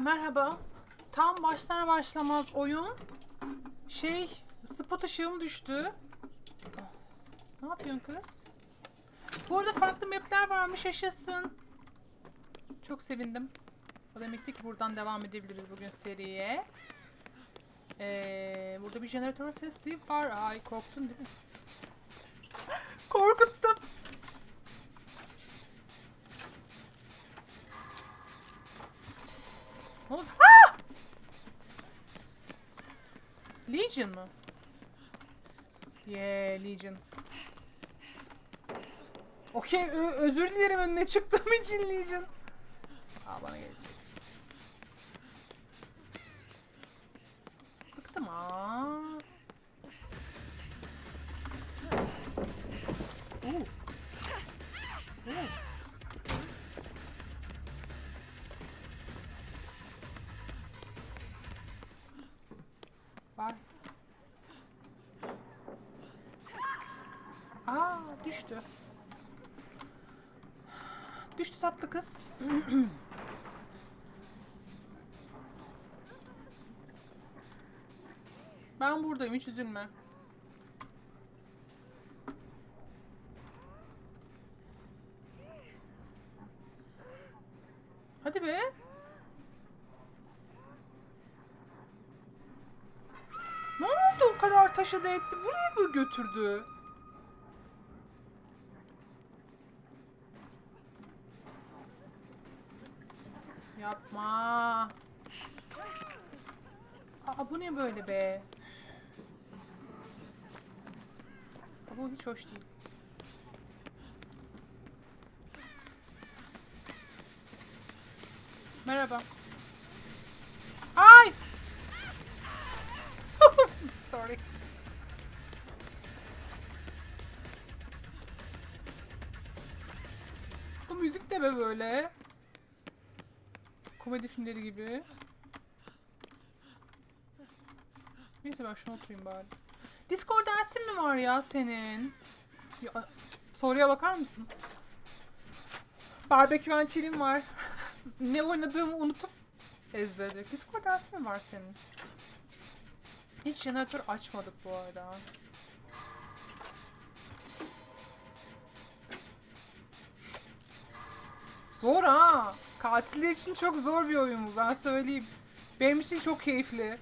Ay merhaba. Tam başlar başlamaz oyun şey spot ışığım düştü. Ne yapıyorsun kız? Bu arada farklı mapler varmış yaşasın. Çok sevindim. O demekti ki buradan devam edebiliriz bugün seriye. Ee, burada bir jeneratör sesi var. Ay korktun değil mi? Korkuttum. Ne oldu? Ah! Legion mı? Yeah, Legion. Okey, özür dilerim önüne çıktığım için Legion. Aa bana gelecek. Bıktım aa. Aa düştü. Düştü tatlı kız. ben buradayım hiç üzülme. Hadi be. Ne oldu o kadar taşıdı etti? Buraya mı götürdü? Yapma. Aa bu ne böyle be? Aa, bu hiç hoş değil. Merhaba. Ay! Sorry. Bu müzik ne be böyle? Komedi filmleri gibi. Neyse ben şuna oturayım bari. Discord dersin mi var ya senin? Ya, soruya bakar mısın? Barbekü ançilim var. ne oynadığımı unutup ezberledik. Discord dersi mi var senin? Hiç jeneratör açmadık bu arada. Zor ha. Katiller için çok zor bir oyun bu ben söyleyeyim. Benim için çok keyifli.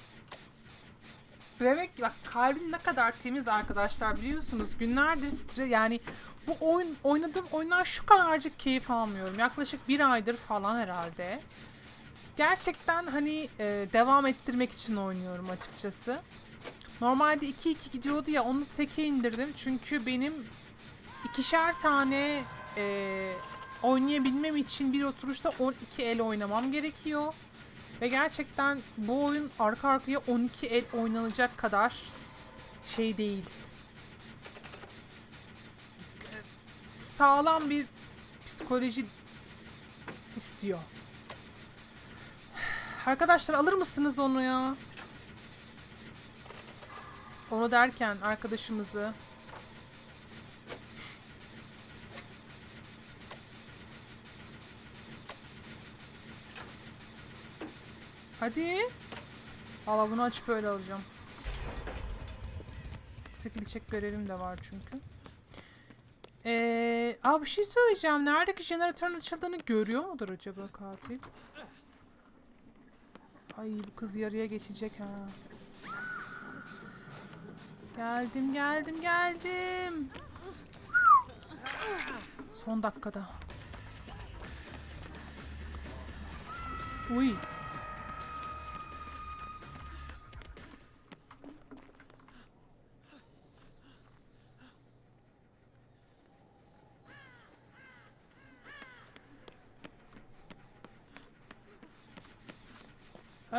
Demek bak kalbim ne kadar temiz arkadaşlar biliyorsunuz. Günlerdir stre yani bu oyun oynadığım oyunlar şu kadarcık keyif almıyorum. Yaklaşık bir aydır falan herhalde. Gerçekten hani e, devam ettirmek için oynuyorum açıkçası. Normalde 2-2 gidiyordu ya onu teke indirdim. Çünkü benim ikişer tane e, oynayabilmem için bir oturuşta 12 el oynamam gerekiyor. Ve gerçekten bu oyun arka arkaya 12 el oynanacak kadar şey değil. Sağlam bir psikoloji istiyor. Arkadaşlar alır mısınız onu ya? Onu derken arkadaşımızı Hadi. Valla bunu açıp öyle alacağım. Skill check görevim de var çünkü. Ee, aa bir şey söyleyeceğim. Neredeki jeneratörün açıldığını görüyor mudur acaba katil? Ay bu kız yarıya geçecek ha. Geldim geldim geldim. Son dakikada. Uy.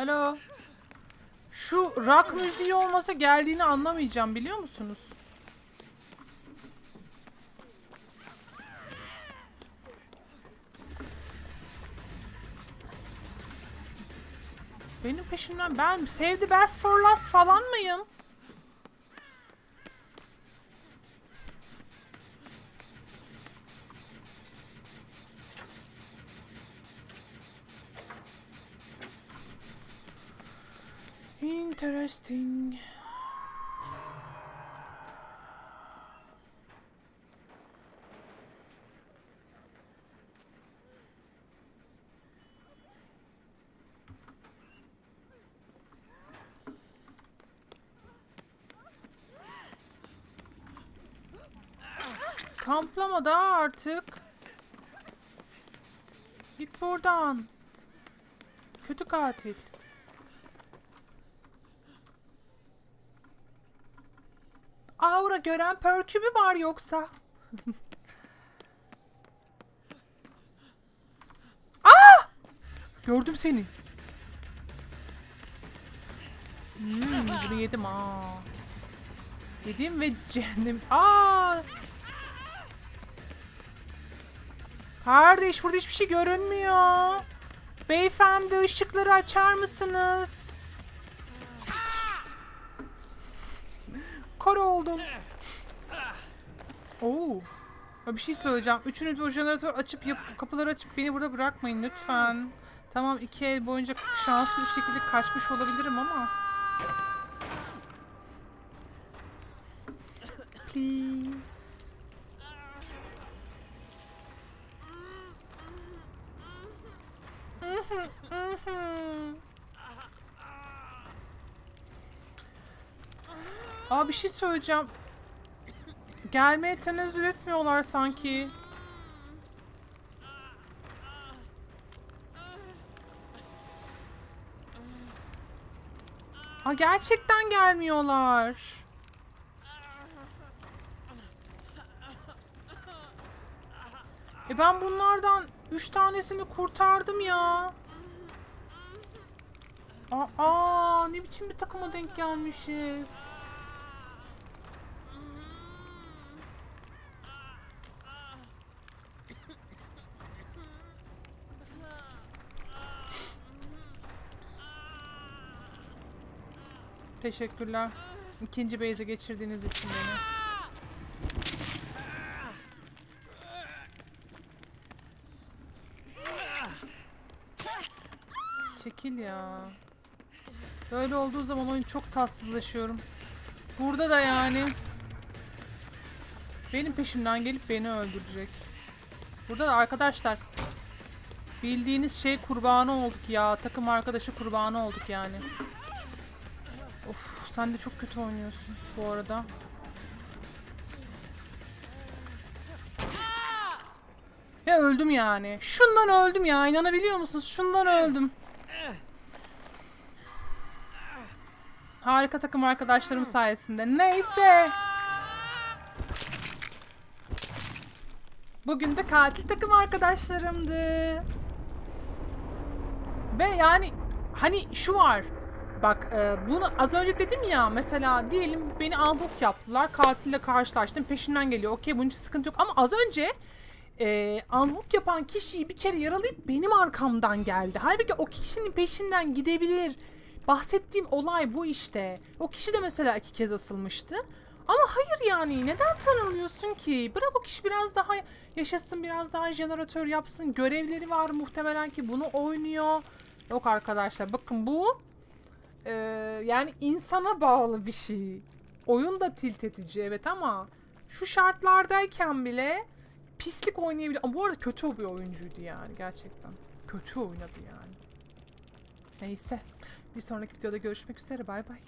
Alo. Şu rock müziği olmasa geldiğini anlamayacağım biliyor musunuz? Benim peşimden ben Save the Best for Last falan mıyım? Interesting. Kamplama da artık. Git buradan. Kötü katil. Aura gören perkü mü var yoksa? Aa! Gördüm seni. Hmm, bunu yedim aa. Yedim ve cehennem. Aa! Kardeş burada hiçbir şey görünmüyor. Beyefendi ışıkları açar mısınız? Kor oldum. Oo. Bir şey söyleyeceğim. Üçünüz o jeneratör açıp yap kapıları açıp beni burada bırakmayın lütfen. Tamam iki el boyunca şanslı bir şekilde kaçmış olabilirim ama. Please. Aa bir şey söyleyeceğim. Gelmeye tenezzül etmiyorlar sanki. Aa gerçekten gelmiyorlar. E ben bunlardan üç tanesini kurtardım ya. Aa, ne biçim bir takıma denk gelmişiz. Teşekkürler. İkinci base'e geçirdiğiniz için beni. Çekil ya. Böyle olduğu zaman oyun çok tatsızlaşıyorum. Burada da yani. Benim peşimden gelip beni öldürecek. Burada da arkadaşlar. Bildiğiniz şey kurbanı olduk ya. Takım arkadaşı kurbanı olduk yani. Of sen de çok kötü oynuyorsun bu arada. Ya öldüm yani. Şundan öldüm ya. İnanabiliyor musunuz? Şundan öldüm. Harika takım arkadaşlarım sayesinde. Neyse. Bugün de katil takım arkadaşlarımdı. Ve yani hani şu var. Bak e, bunu az önce dedim ya mesela diyelim beni unhook yaptılar. Katille karşılaştım. Peşimden geliyor. Okey bunun için sıkıntı yok. Ama az önce e, unhook yapan kişiyi bir kere yaralayıp benim arkamdan geldi. Halbuki o kişinin peşinden gidebilir. Bahsettiğim olay bu işte. O kişi de mesela iki kez asılmıştı. Ama hayır yani neden tanınıyorsun ki? Bırak o kişi biraz daha yaşasın, biraz daha jeneratör yapsın. Görevleri var muhtemelen ki bunu oynuyor. Yok arkadaşlar bakın bu yani insana bağlı bir şey. Oyun da tilt edici evet ama şu şartlardayken bile pislik oynayabilir. Ama bu arada kötü bir oyuncuydu yani gerçekten. Kötü oynadı yani. Neyse. Bir sonraki videoda görüşmek üzere. Bay bay.